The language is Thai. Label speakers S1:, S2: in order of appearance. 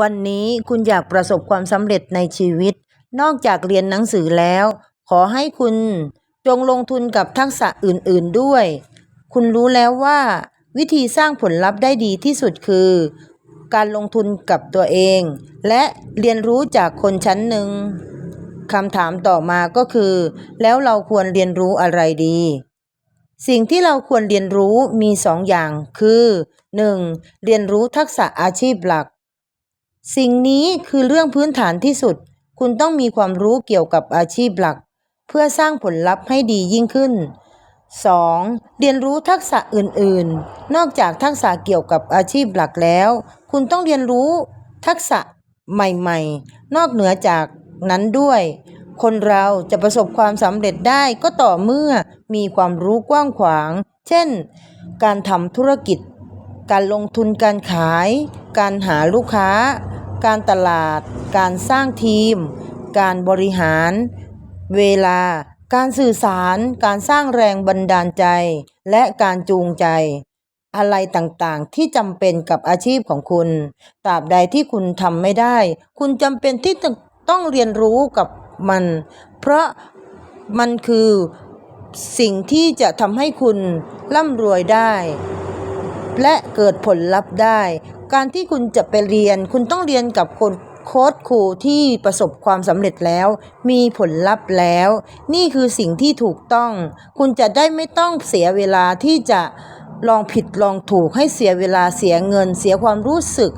S1: วันนี้คุณอยากประสบความสำเร็จในชีวิต นอกจากเรียนหนังสือแล้ว ขอให้คุณจงลงทุนกับทักษะอื่น ๆด้วย คุณรู้แล้วว่า วิธีสร้างผลลัพธ์ได้ดีที่สุดคือ การลงทุนกับตัวเอง และเรียนรู้จากคนชั้นหนึ่งคำถามต่อมาก็คือ แล้วเราควรเรียนรู้อะไรดี สิ่งที่เราควรเรียนรู้มีสองอย่างคือ 1. เรียนรู้ทักษะอาชีพหลัก สิ่งนี้คือเรื่องพื้นฐานที่สุด คุณต้องมีความรู้เกี่ยวกับอาชีพหลัก เพื่อสร้างผลลัพธ์ให้ดียิ่งขึ้น 2. เรียนรู้ทักษะอื่นๆ นอกจากทักษะเกี่ยวกับอาชีพหลักแล้ว คุณต้องเรียนรู้ทักษะใหม่ๆ นอกเหนือจากนั้นด้วย คนเราจะประสบความสำเร็จได้ก็ต่อเมื่อมีความรู้กว้างขวาง เช่น การทำธุรกิจ การลงทุนการขาย การหาลูกค้า การตลาด การสร้างทีม การบริหาร เวลา การสื่อสาร การสร้างแรงบันดาลใจ และการจูงใจ อะไรต่างๆ ที่จำเป็นกับอาชีพของคุณ ตราบใดที่คุณทำไม่ได้ คุณจำเป็นที่ต้องเรียนรู้กับมัน เพราะมันคือสิ่งที่จะทำให้คุณร่ำรวยได้ และเกิดผลลัพธ์ได้ การที่คุณจะไปเรียน คุณต้องเรียนกับคนโค้ชครูที่ประสบความสำเร็จแล้ว มีผลลัพธ์แล้ว นี่คือสิ่งที่ถูกต้อง คุณจะได้ไม่ต้องเสียเวลาที่จะลองผิดลองถูกให้เสียเวลาเสียเงิน เสียความรู้สึก